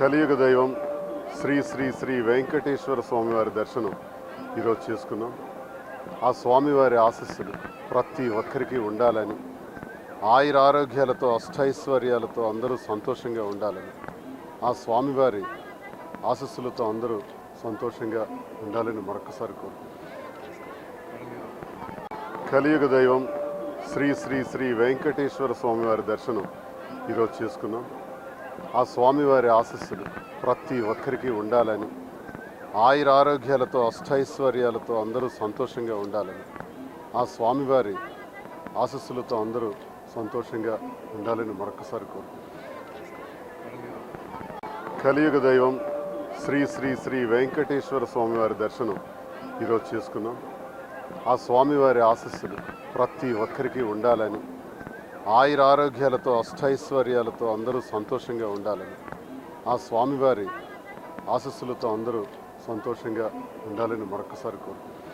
కలియుగ దైవం శ్రీ శ్రీ శ్రీ వెంకటేశ్వర స్వామివారి దర్శనం ఈరోజు చేసుకున్నాం. ఆ స్వామివారి ఆశస్సులు ప్రతి ఒక్కరికి ఉండాలని ఆయుర ఆరోగ్యాలతో అష్టైశ్వర్యాలతో అందరూ సంతోషంగా ఉండాలని ఆ స్వామివారి ఆశస్సులతో అందరూ సంతోషంగా ఉండాలని మరొకసారి కోరుకుంటున్నాం. కలియుగ దైవం శ్రీ శ్రీ శ్రీ వెంకటేశ్వర స్వామివారి దర్శనం ఈరోజు చేసుకున్నాం. ఆ స్వామివారి ఆశస్సులు ప్రతి ఒక్కరికి ఉండాలని ఆయుర ఆరోగ్యాలతో అష్టైశ్వర్యాలతో అందరూ సంతోషంగా ఉండాలని ఆ స్వామివారి ఆశస్సులతో అందరూ సంతోషంగా ఉండాలని మరొకసారి కోరుకుంటున్నాం. కలియుగ దైవం శ్రీ శ్రీ శ్రీ వెంకటేశ్వర స్వామివారి దర్శనం ఈరోజు చేసుకున్నాం. ఆ స్వామివారి ఆశస్సులు ప్రతి ఒక్కరికి ఉండాలని ఆయుర ఆరోగ్యాలతో అష్టైశ్వర్యాలతో అందరూ సంతోషంగా ఉండాలని ఆ స్వామివారి ఆశస్సులతో అందరూ సంతోషంగా ఉండాలని మరొకసారి కోరుకుంటున్నాను.